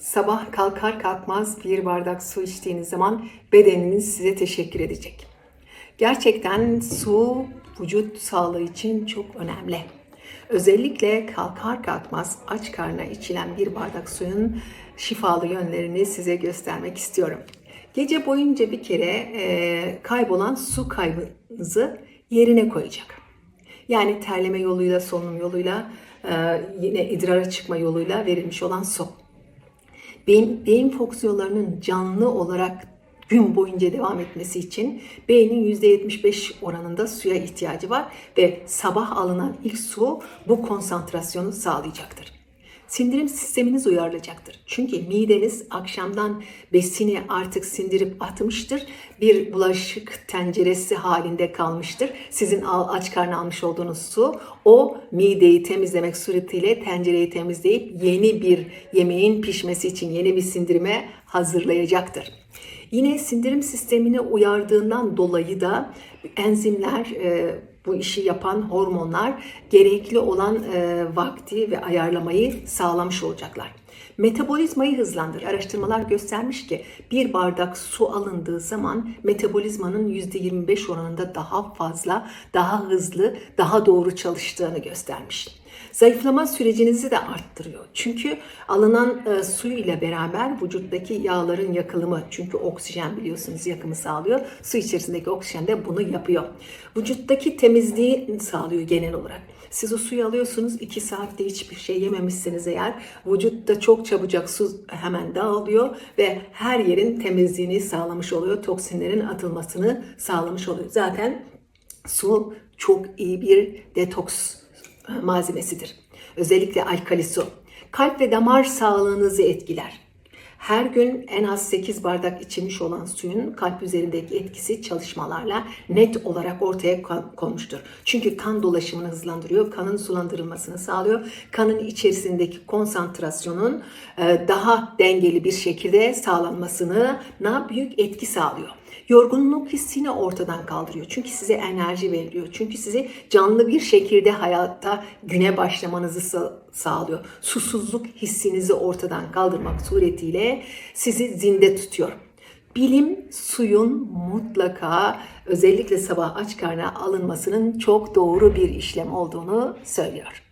Sabah kalkar kalkmaz bir bardak su içtiğiniz zaman bedeniniz size teşekkür edecek. Gerçekten su vücut sağlığı için çok önemli. Özellikle kalkar kalkmaz aç karnına içilen bir bardak suyun şifalı yönlerini size göstermek istiyorum. Gece boyunca bir kere e, kaybolan su kaybınızı yerine koyacak. Yani terleme yoluyla, solunum yoluyla, e, yine idrara çıkma yoluyla verilmiş olan su. Beyin, beyin fonksiyonlarının canlı olarak gün boyunca devam etmesi için beynin %75 oranında suya ihtiyacı var ve sabah alınan ilk su bu konsantrasyonu sağlayacaktır. Sindirim sisteminiz uyarlayacaktır. Çünkü mideniz akşamdan besini artık sindirip atmıştır. Bir bulaşık tenceresi halinde kalmıştır. Sizin aç karnı almış olduğunuz su o mideyi temizlemek suretiyle tencereyi temizleyip yeni bir yemeğin pişmesi için yeni bir sindirime hazırlayacaktır. Yine sindirim sistemini uyardığından dolayı da enzimler, e, bu işi yapan hormonlar gerekli olan e, vakti ve ayarlamayı sağlamış olacaklar. Metabolizmayı hızlandır. Araştırmalar göstermiş ki bir bardak su alındığı zaman metabolizmanın %25 oranında daha fazla, daha hızlı, daha doğru çalıştığını göstermiş. Zayıflama sürecinizi de arttırıyor. Çünkü alınan e, su ile beraber vücuttaki yağların yakılımı, çünkü oksijen biliyorsunuz yakımı sağlıyor. Su içerisindeki oksijen de bunu yapıyor. Vücuttaki temizliği sağlıyor genel olarak. Siz o suyu alıyorsunuz 2 saatte hiçbir şey yememişsiniz eğer vücutta çok çabucak su hemen dağılıyor ve her yerin temizliğini sağlamış oluyor. Toksinlerin atılmasını sağlamış oluyor. Zaten su çok iyi bir detoks malzemesidir. Özellikle alkali su. Kalp ve damar sağlığınızı etkiler. Her gün en az 8 bardak içilmiş olan suyun kalp üzerindeki etkisi çalışmalarla net olarak ortaya konmuştur. Çünkü kan dolaşımını hızlandırıyor, kanın sulandırılmasını sağlıyor. Kanın içerisindeki konsantrasyonun daha dengeli bir şekilde sağlanmasına büyük etki sağlıyor. Yorgunluk hissini ortadan kaldırıyor. Çünkü size enerji veriyor. Çünkü sizi canlı bir şekilde hayatta güne başlamanızı sağlıyor. Susuzluk hissinizi ortadan kaldırmak suretiyle sizi zinde tutuyor. Bilim suyun mutlaka özellikle sabah aç karnına alınmasının çok doğru bir işlem olduğunu söylüyor.